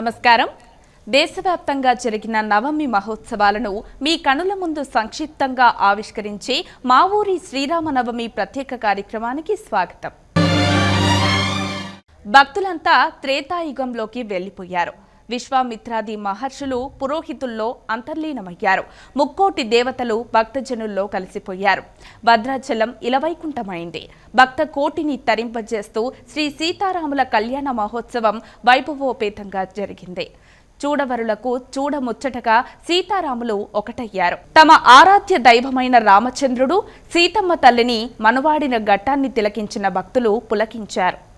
నమస్కారం. దేశవ్యాప్తంగా జరిగిన నవమి మహోత్సవాలను మీ కనుల ముందు సంక్షిప్తంగా ఆవిష్కరించే మా ఊరి శ్రీరామనవమి ప్రత్యేక కార్యక్రమానికి స్వాగతం. భక్తులంతా త్రేతాయుగంలోకి వెళ్ళిపోయారు. విశ్వామిత్రాది మహర్షులు పురోహితుల్లో అంతర్లీనమయ్యారు. ముక్కోటి దేవతలు భక్తజనుల్లో కలిసిపోయారు. భద్రాచలం ఇలవైకుంఠమైంది. భక్త కోటిని తరింపజేస్తూ శ్రీ సీతారాముల కళ్యాణ మహోత్సవం వైభవోపేతంగా జరిగింది. చూడవరులకు చూడముచ్చటగా సీతారాములు ఒకటయ్యారు. తమ ఆరాధ్య దైవమైన రామచంద్రుడు సీతమ్మ తల్లిని మనువాడిన ఘట్టాన్ని తిలకించిన భక్తులు పులకించారు.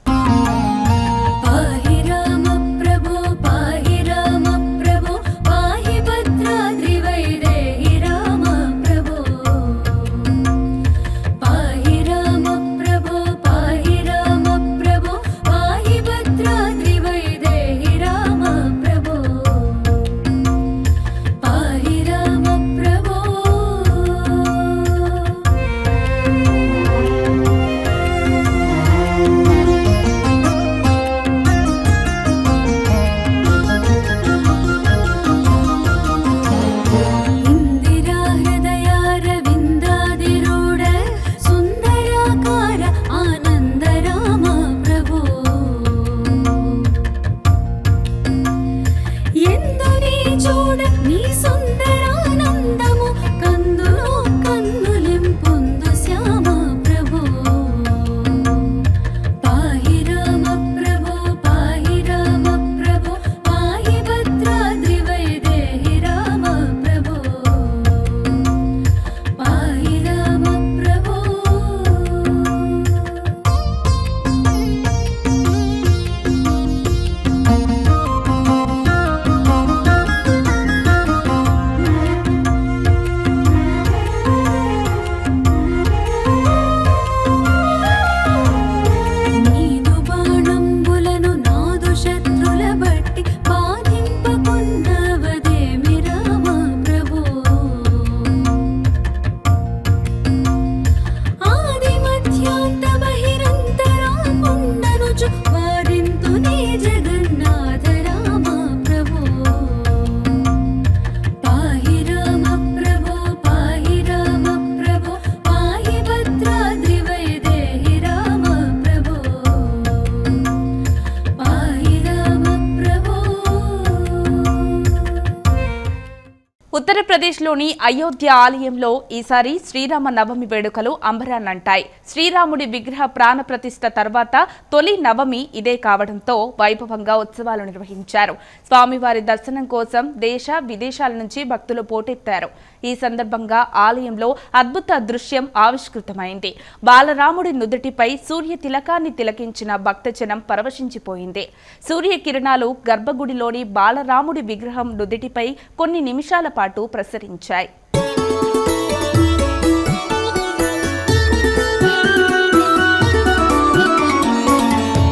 ఆంధ్రప్రదేశ్లోని అయోధ్య ఆలయంలో ఈసారి శ్రీరామ నవమి వేడుకలు అంబరాన్నంటాయి. శ్రీరాముడి విగ్రహ ప్రాణ ప్రతిష్ఠ తర్వాత తొలి నవమి ఇదే కావడంతో వైభవంగా ఉత్సవాలు నిర్వహించారు. స్వామివారి దర్శనం కోసం దేశ విదేశాల నుంచి భక్తులు పోటెత్తారు. ఈ సందర్భంగా ఆలయంలో అద్భుత దృశ్యం ఆవిష్కృతమైంది. బాలరాముడి నుదుటిపై సూర్య తిలకాన్ని తిలకించిన భక్తజనం పరవశించిపోయింది. సూర్య కిరణాలు గర్భగుడిలోని బాలరాముడి విగ్రహం నుదుటిపై కొన్ని నిమిషాల పాటు ప్రసరించాయి.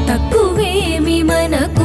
తక్కువేమి మనకు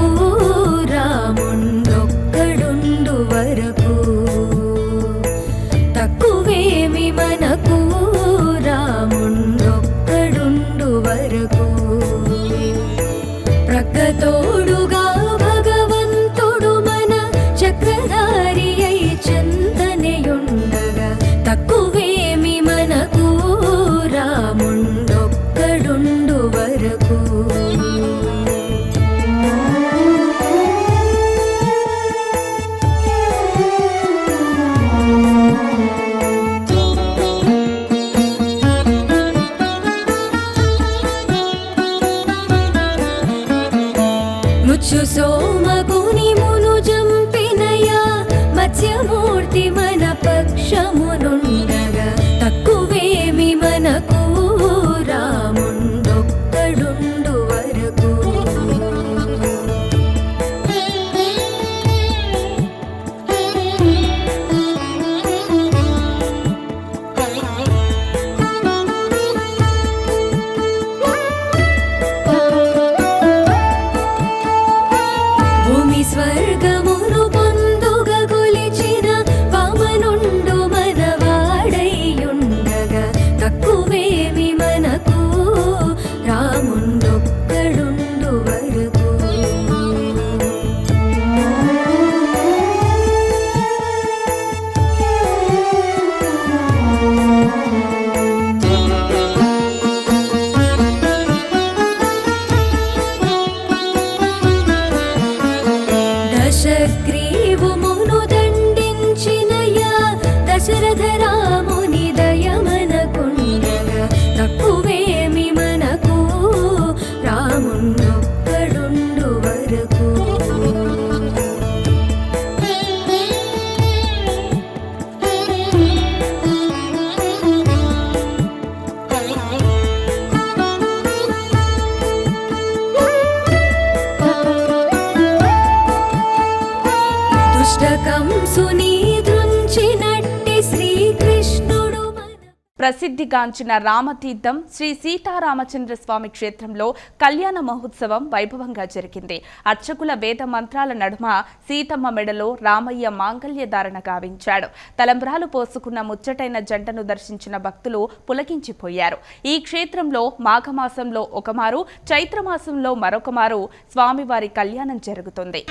ప్రసిద్ధిగాంచిన రామతీర్థం శ్రీ సీతారామచంద్ర స్వామి క్షేత్రంలో కళ్యాణ మహోత్సవం వైభవంగా జరిగింది. అర్చకుల వేద మంత్రాల నడుమ సీతమ్మ మెడలో రామయ్య మాంగళ్య ధారణ గావించాడు. తలంబ్రాలు పోసుకున్న ముచ్చటైన జంటను దర్శించిన భక్తులు పులకించిపోయారు. ఈ క్షేత్రంలో మాఘమాసంలో ఒకమారు చైత్రమాసంలో మరొకమారు స్వామివారి కళ్యాణం జరుగుతుంది.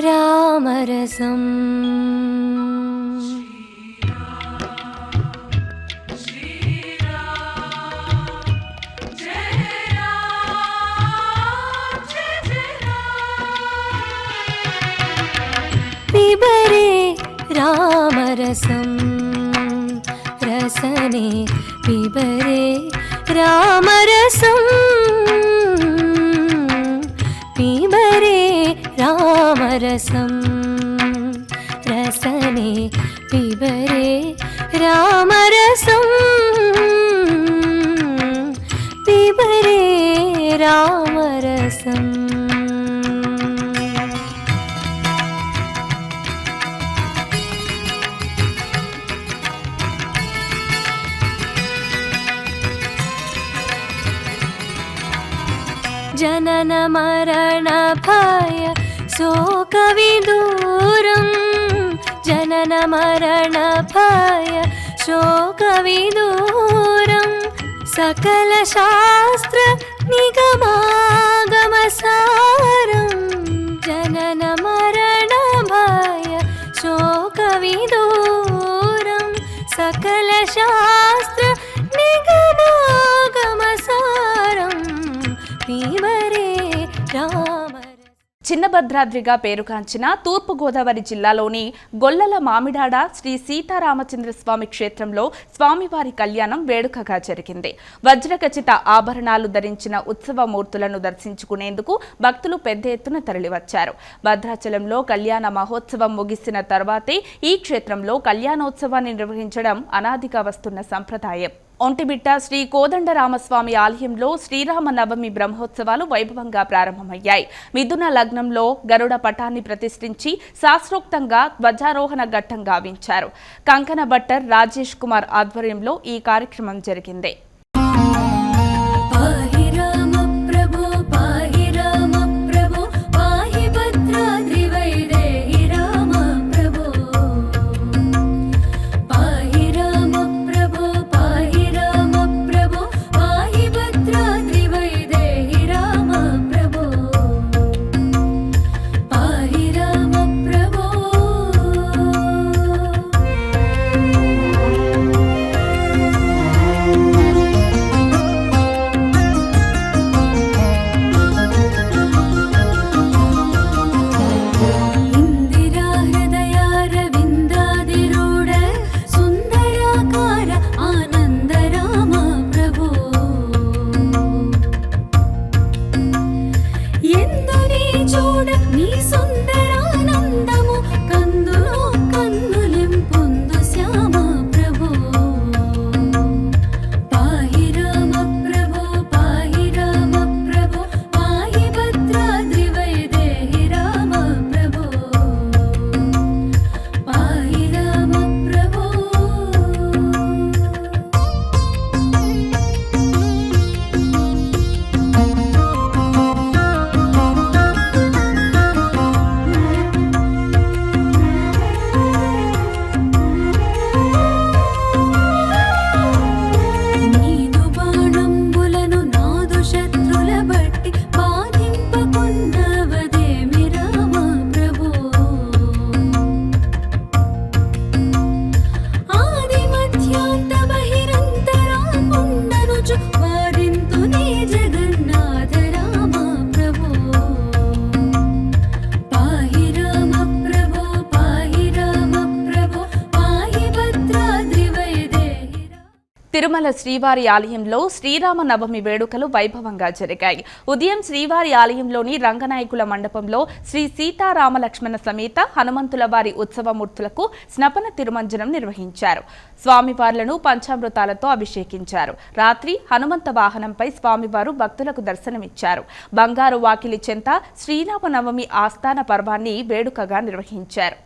రామరసం. పిబరే రామరసం రసనే పిబరే రామరసం పిబరే రామరసం రసనే పిబరే రామరసం పిబరే రామరసం जनन मरण भय शोकविदूरं जनन मरण भय शोकविदूरं सकलशास्त्र చిన్నభద్రాద్రిగా పేరుగాంచిన తూర్పుగోదావరి జిల్లాలోని గొల్లల మామిడాడ శ్రీ సీతారామచంద్ర స్వామి క్షేత్రంలో స్వామివారి కళ్యాణం వేడుకగా జరిగింది. వజ్రఖచిత ఆభరణాలు ధరించిన ఉత్సవ మూర్తులను దర్శించుకునేందుకు భక్తులు పెద్ద ఎత్తున తరలివచ్చారు. భద్రాచలంలో కళ్యాణ మహోత్సవం ముగిసిన తర్వాతే ఈ క్షేత్రంలో కళ్యాణోత్సవాన్ని నిర్వహించడం అనాదిగా వస్తున్న సంప్రదాయం. ఒంటిబిట్ట శ్రీ కోదండరామస్వామి ఆలయంలో శ్రీరామ నవమి బ్రహ్మోత్సవాలు వైభవంగా ప్రారంభమయ్యాయి. మిథున లగ్నంలో గరుడ పటాన్ని ప్రతిష్ఠించి శాస్త్రోక్తంగా ధ్వజారోహణ ఘట్టం గావించారు. కంకణ భట్టర్ రాజేష్ కుమార్ ఆధ్వర్యంలో ఈ కార్యక్రమం జరిగింది. శ్రీవారి ఆలయంలో శ్రీరామ నవమి వేడుకలు వైభవంగా జరిగాయి. ఉదయం శ్రీవారి ఆలయంలోని రంగనాయకుల మండపంలో శ్రీ సీతారామ లక్ష్మణ సమేత హనుమంతుల వారి ఉత్సవమూర్తులకు స్నపన తిరుమంజనం నిర్వహించారు. స్వామివార్లను పంచామృతాలతో అభిషేకించారు. రాత్రి హనుమంత వాహనంపై స్వామివారు భక్తులకు దర్శనమిచ్చారు. బంగారు వాకిలి చెంత శ్రీరామ నవమి ఆస్థాన పర్వాన్ని వేడుకగా నిర్వహించారు.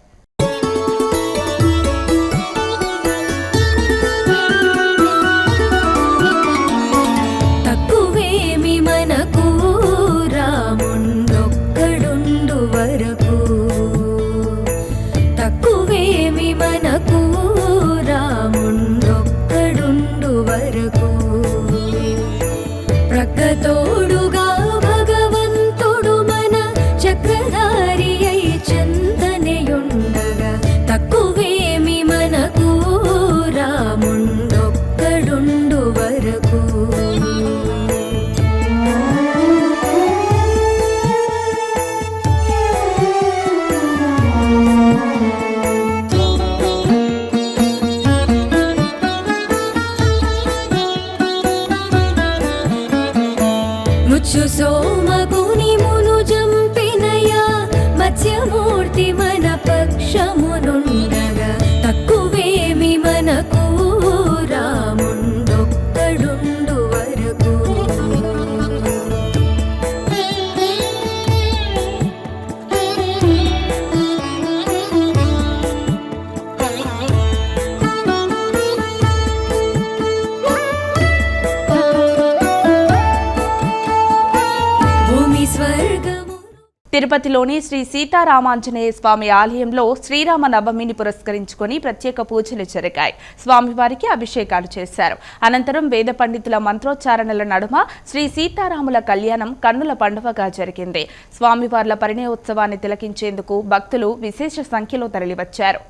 తిరుపతిలోని శ్రీ సీతారామాంజనేయ స్వామి ఆలయంలో శ్రీరామ నవమిని పురస్కరించుకొని ప్రత్యేక పూజలు జరిగాయి. స్వామివారికి అభిషేకాలు చేశారు. అనంతరం వేద పండితుల మంత్రోచ్చారణల నడుమ శ్రీ సీతారాముల కళ్యాణం కన్నుల పండువగా జరిగింది. స్వామివార్ల పరిణయోత్సవాన్ని తిలకించేందుకు భక్తులు విశేష సంఖ్యలో తరలివచ్చారు.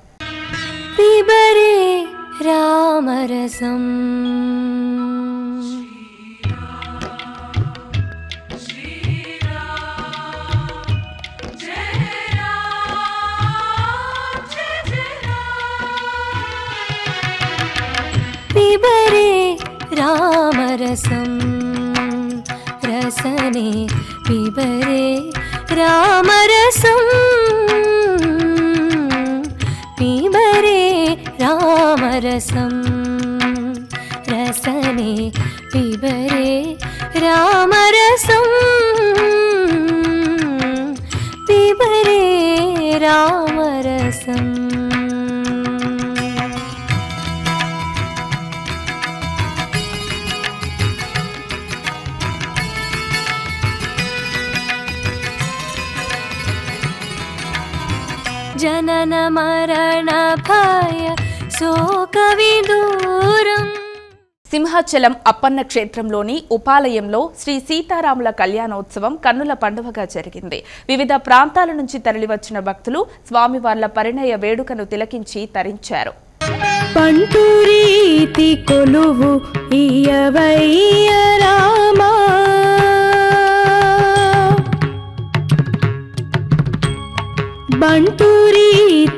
రామరసం. పిబరే రామరసం రసనే పిబరే రామరసం పిబరే రామరసం రసనే పిబరే రామరసం పిబరే రామరసం జనన మరణ భయ శోక విదూరం సింహాచలం అప్పన్న క్షేత్రంలోని ఉపాలయంలో శ్రీ సీతారాముల కళ్యాణోత్సవం కన్నుల పండువగా జరిగింది. వివిధ ప్రాంతాల నుంచి తరలివచ్చిన భక్తులు స్వామివార్ల పరిణయ వేడుకను తిలకించి తరించారు. పంటురీతి కొలువు ఇయవయ్య రామా.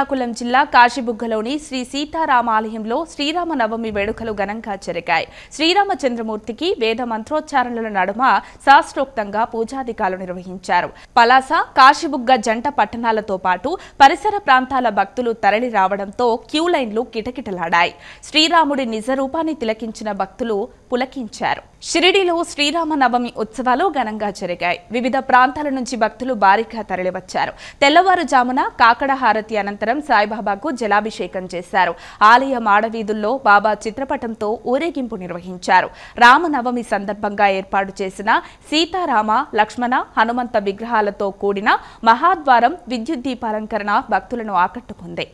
శ్రీకాకుళం జిల్లా కాశీబుగ్గలోని శ్రీ సీతారామ ఆలయంలో శ్రీరామ నవమి వేడుకలు ఘనంగా జరిగాయి. శ్రీరామచంద్రమూర్తికి వేద మంత్రోచ్చారణల నడుమ శాస్త్రోక్తంగా పూజాధికాలు నిర్వహించారు. పలాస కాశీబుగ్గ జంట పట్టణాలతో పాటు పరిసర ప్రాంతాల భక్తులు తరలి రావడంతో క్యూ లైన్లు కిటకిటలాడాయి. శ్రీరాముడి నిజ రూపాన్ని తిలకించిన భక్తులు పులకించారు. షిరిడిలో శ్రీరామనవమి ఉత్సవాలు ఘనంగా జరిగాయి. వివిధ ప్రాంతాల నుంచి భక్తులు భారీగా తరలివచ్చారు. తెల్లవారుజామున కాకడ హారతి అనంతరం సాయిబాబాకు జలాభిషేకం చేశారు. ఆలయ మాడవీధుల్లో బాబా చిత్రపటంతో ఊరేగింపు నిర్వహించారు. రామనవమి సందర్భంగా ఏర్పాటు చేసిన సీతారామ లక్ష్మణ హనుమంత విగ్రహాలతో కూడిన మహాద్వారం విద్యుత్ దీపాలంకరణ భక్తులను ఆకట్టుకుంది.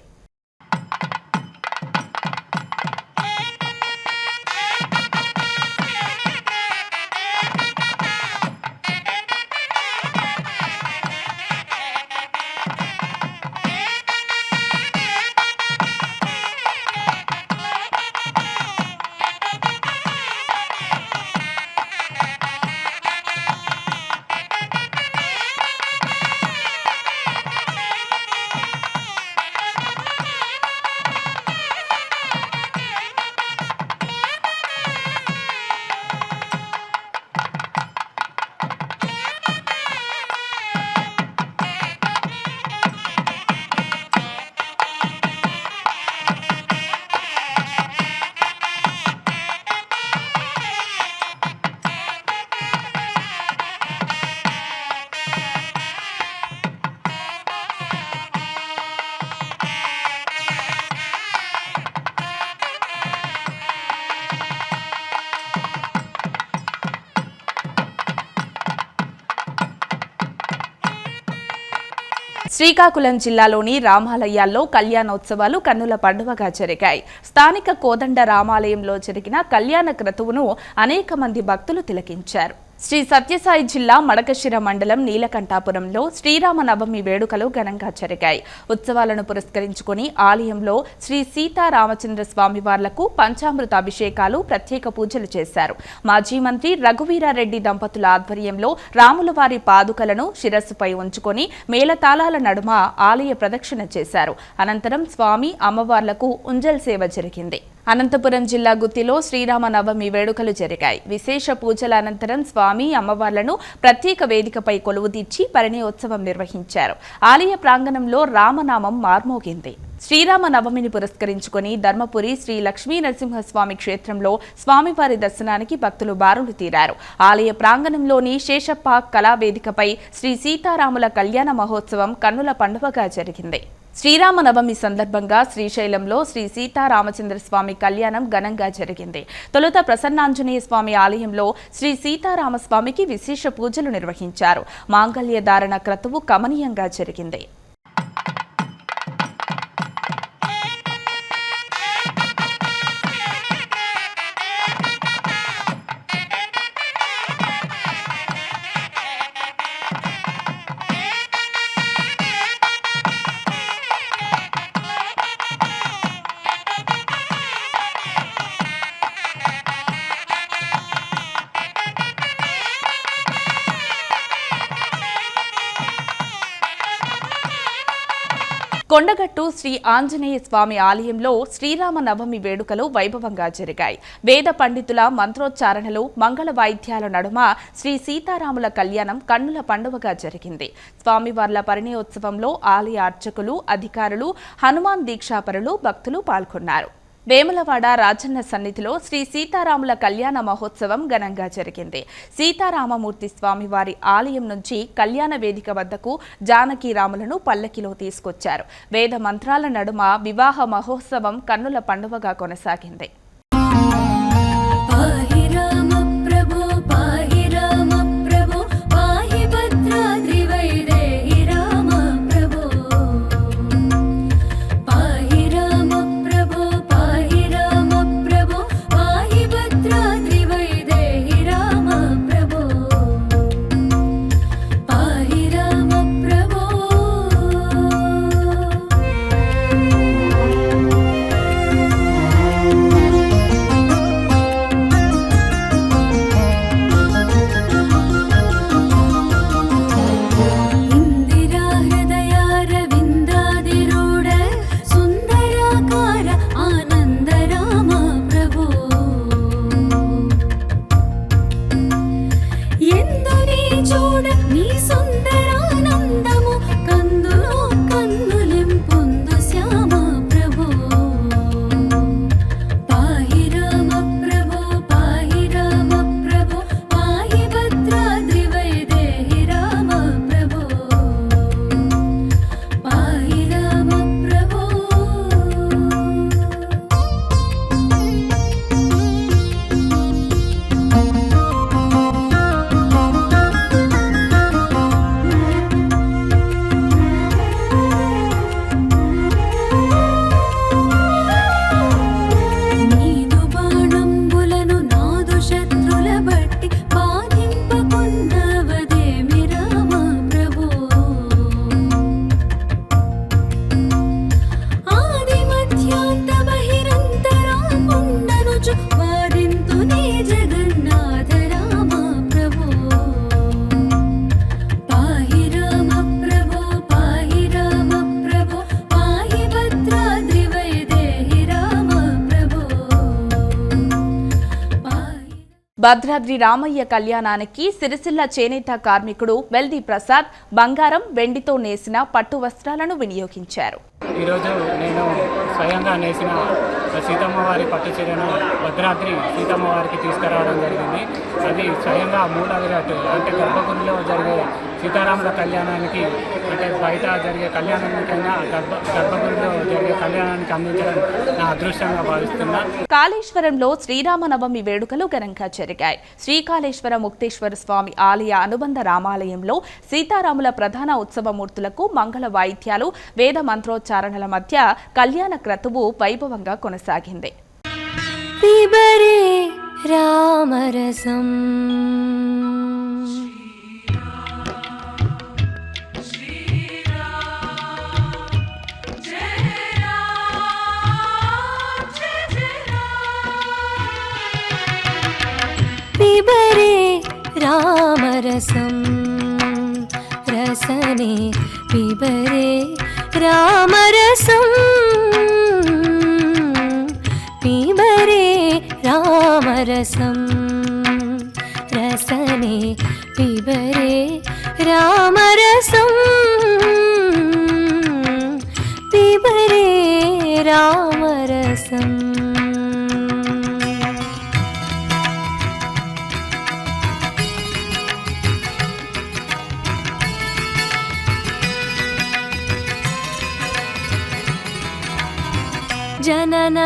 శ్రీకాకుళం జిల్లాలోని రామాలయాల్లో కళ్యాణోత్సవాలు కన్నుల పండుగగా జరిగాయి. స్థానిక కోదండ రామాలయంలో జరిగిన కళ్యాణ క్రతువును అనేక మంది భక్తులు తిలకించారు. శ్రీ సత్యసాయి జిల్లా మడకశిర మండలం నీలకంఠాపురంలో శ్రీరామ నవమి వేడుకలు ఘనంగా జరిగాయి. ఉత్సవాలను పురస్కరించుకుని ఆలయంలో శ్రీ సీతారామచంద్ర స్వామి వార్లకు పంచామృత అభిషేకాలు ప్రత్యేక పూజలు చేశారు. మాజీ మంత్రి రఘువీరారెడ్డి దంపతుల ఆధ్వర్యంలో రాముల వారి పాదుకలను శిరస్సుపై ఉంచుకొని మేళతాళాల నడుమ ఆలయ ప్రదక్షిణ చేశారు. అనంతరం స్వామి అమ్మవార్లకు ఉంజల్ సేవ జరిగింది. అనంతపురం జిల్లా గుత్తిలో శ్రీరామ నవమి వేడుకలు జరిగాయి. విశేష పూజల అనంతరం స్వామి అమ్మవార్లను ప్రత్యేక వేదికపై కొలువు తీర్చి పరిణయోత్సవం నిర్వహించారు. ఆలయ ప్రాంగణంలో రామనామం మార్మోగింది. శ్రీరామ నవమిని పురస్కరించుకొని ధర్మపురి శ్రీ లక్ష్మీ నరసింహస్వామి క్షేత్రంలో స్వామివారి దర్శనానికి భక్తులు బారులు తీరారు. ఆలయ ప్రాంగణంలోని శేషప్ప కళావేదికపై శ్రీ సీతారాముల కళ్యాణ మహోత్సవం కన్నుల పండుగగా జరిగింది. శ్రీరామనవమి సందర్భంగా శ్రీశైలంలో శ్రీ సీతారామచంద్ర స్వామి కళ్యాణం ఘనంగా జరిగింది. తొలుత ప్రసన్నాంజనేయ స్వామి ఆలయంలో శ్రీ సీతారామస్వామికి విశేష పూజలు నిర్వహించారు. మాంగళ్య ధారణ క్రతువు కమనీయంగా జరిగింది. కొండగట్టు శ్రీ ఆంజనేయ స్వామి ఆలయంలో శ్రీరామ నవమి వేడుకలు వైభవంగా జరిగాయి. వేద పండితుల మంత్రోచ్చారణలు మంగళ వాయిద్యాల నడుమ శ్రీ సీతారాముల కళ్యాణం కన్నుల పండుగగా జరిగింది. స్వామివార్ల పరిణయోత్సవంలో ఆలయ అర్చకులు అధికారులు హనుమాన్ దీక్షాపరులు భక్తులు పాల్గొన్నారు. వేములవాడ రాజన్న సన్నిధిలో శ్రీ సీతారాముల కళ్యాణ మహోత్సవం ఘనంగా జరిగింది. సీతారామమూర్తి స్వామివారి ఆలయం నుంచి కళ్యాణ వేదిక వద్దకు జానకీరాములను పల్లకిలో తీసుకొచ్చారు. వేద మంత్రాల నడుమ వివాహ మహోత్సవం కన్నుల పండుగగా కొనసాగింది. భద్రాద్రి రామయ్య కళ్యాణానికి సిరిసిల్ల చేనేత కార్మికుడు వెల్ది ప్రసాద్ బంగారం వెండితో నేసిన పట్టు వస్త్రాలను వినియోగించారు. ఈరోజు నేను స్వయంగా నేసిన సీతమ్మ వారి పట్టు చీరను భద్రాద్రి సీతమ్మ వారికి తీసుకురావడం జరిగింది. అది స్వయంగా మూల విరాట్ అంటే గర్భగుడిలో జరిగే సీతారాముల కళ్యాణానికి అంటే బయట జరిగే కళ్యాణానికైనా గర్భ గర్భగుడిలో జరిగే కళ్యాణానికి అందించడం నా అదృష్టంగా భావిస్తున్నా. కాళేశ్వరంలో శ్రీరామనవమి వేడుకలు ఘనంగా జరిగాయి. శ్రీకాళేశ్వర ముక్తేశ్వర స్వామి ఆలయ అనుబంధ రామాలయంలో సీతారాముల ప్రధాన ఉత్సవ మూర్తులకు మంగళ వాయిద్యాలు వేద మంత్రోచ్చారణల మధ్య కళ్యాణ క్రతువు వైభవంగా కొనసాగింది. రామరసం. വിഭരെ രാമരസം. രസനെ വിഭരെ രാമരസം. പിബരെ രാമരസം. രസനെ പിബരെ രാമരസം. പിബരെ രാമ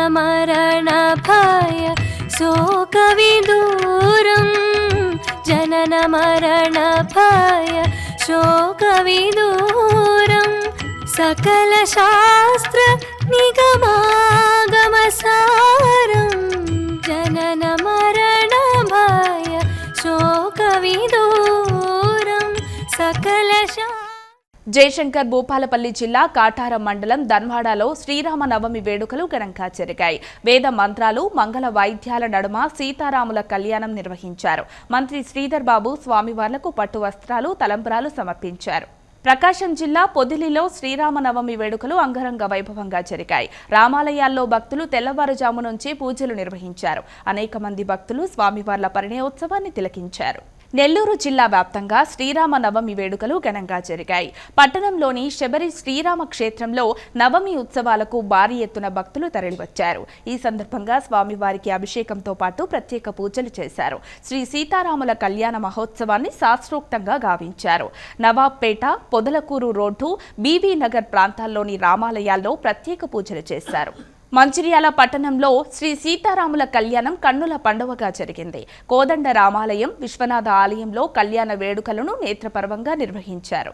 जनन मरण भय शोकविदूरं जनन मरण भय शोकविदूरं सकलशास्त्र निगमागमसारं जनन मरण भय शोकविदूरं सकलशा జయశంకర్ భూపాలపల్లి జిల్లా కాటారం మండలం ధన్వాడలో శ్రీరామ నవమి వేడుకలు ఘనంగా జరిగాయి. వేద మంత్రాలు మంగళ వాయిద్యాల నడుమ సీతారాముల కళ్యాణం నిర్వహించారు. మంత్రి శ్రీధర్ బాబు స్వామివార్లకు పట్టు వస్త్రాలు తలంబ్రాలు సమర్పించారు. ప్రకాశం జిల్లా పొదిలిలో శ్రీరామనవమి వేడుకలు అంగరంగ వైభవంగా జరిగాయి. రామాలయాల్లో భక్తులు తెల్లవారుజాము నుంచి పూజలు నిర్వహించారు. అనేక మంది భక్తులు స్వామివార్ల పరిణయోత్సవాన్ని తిలకించారు. నెల్లూరు జిల్లా వ్యాప్తంగా శ్రీరామ నవమి వేడుకలు ఘనంగా జరిగాయి. పట్టణంలోని శబరి శ్రీరామ క్షేత్రంలో నవమి ఉత్సవాలకు భారీ ఎత్తున భక్తులు తరలివచ్చారు. ఈ సందర్భంగా స్వామివారికి అభిషేకంతో పాటు ప్రత్యేక పూజలు చేశారు. శ్రీ సీతారాముల కళ్యాణ మహోత్సవాన్ని శాస్త్రోక్తంగా గావించారు. నవాబ్పేట పొదలకూరు రోడ్డు బీబీ నగర్ ప్రాంతాల్లోని రామాలయాల్లో ప్రత్యేక పూజలు చేశారు. మంచిర్యాల పట్టణంలో శ్రీ సీతారాముల కళ్యాణం కన్నుల పండువగా జరిగింది. కోదండ రామాలయం విశ్వనాథ ఆలయంలో కళ్యాణ వేడుకలను నేత్రపర్వంగా నిర్వహించారు.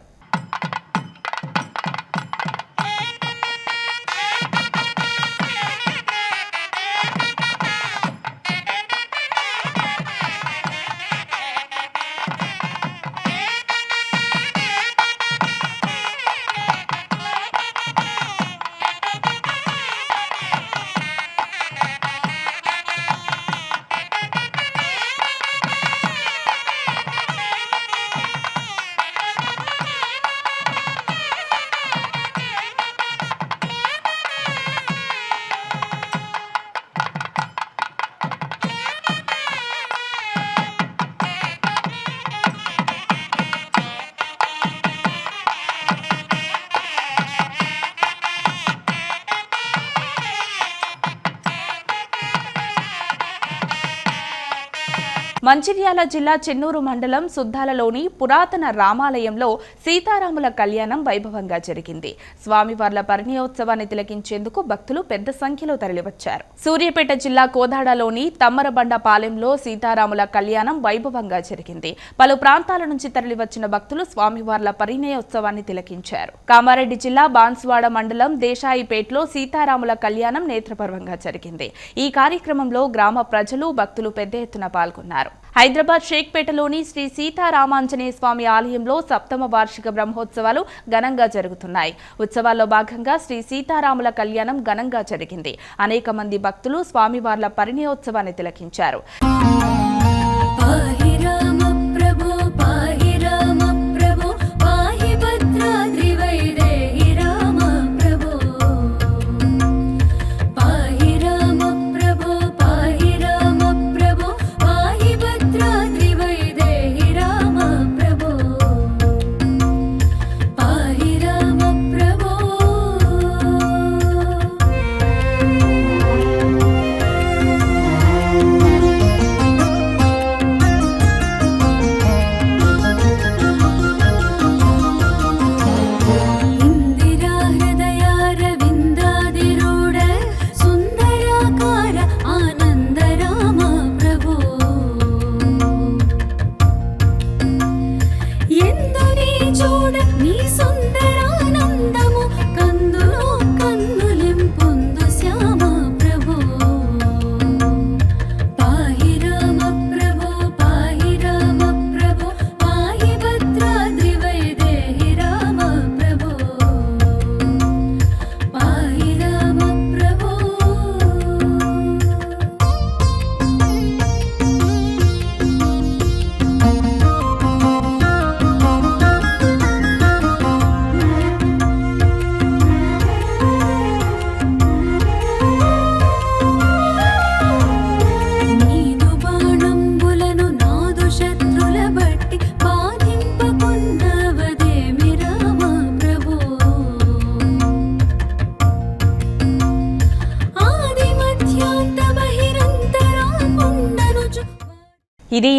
మంచిర్యాల జిల్లా చెన్నూరు మండలం సుద్దాలలోని పురాతన రామాలయంలో సీతారాముల కళ్యాణం వైభవంగా జరిగింది. స్వామివార్ల పరిణయోత్సవాన్ని తిలకించేందుకు భక్తులు పెద్ద సంఖ్యలో తరలివచ్చారు. సూర్యాపేట జిల్లా కోదాడలోని తమ్మరబండ పాలెంలో సీతారాముల కళ్యాణం వైభవంగా జరిగింది. పలు ప్రాంతాల నుంచి తరలివచ్చిన భక్తులు స్వామివార్ల పరిణయోత్సవాన్ని తిలకించారు. కామారెడ్డి జిల్లా బాన్సువాడ మండలం దేశాయిపేటలో సీతారాముల కళ్యాణం నేత్రపర్వంగా జరిగింది. ఈ కార్యక్రమంలో గ్రామ ప్రజలు భక్తులు పెద్ద ఎత్తున పాల్గొన్నారు. హైదరాబాద్ షేక్పేటలోని శ్రీ సీతారామాంజనేయ స్వామి ఆలయంలో సప్తమ వార్షిక బ్రహ్మోత్సవాలు ఘనంగా జరుగుతున్నాయి. ఉత్సవాల్లో భాగంగా శ్రీ సీతారాముల కళ్యాణం ఘనంగా జరిగింది. అనేక మంది భక్తులు స్వామివార్ల పరిణయోత్సవాన్ని తిలకించారు.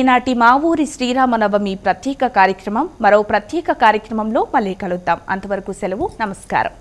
నాటి ఈనాటి మా ఊరి శ్రీరామనవమి ప్రత్యేక కార్యక్రమం మరో ప్రత్యేక కార్యక్రమంలో మళ్ళీ కలుద్దాం. అంతవరకు సెలవు నమస్కారం.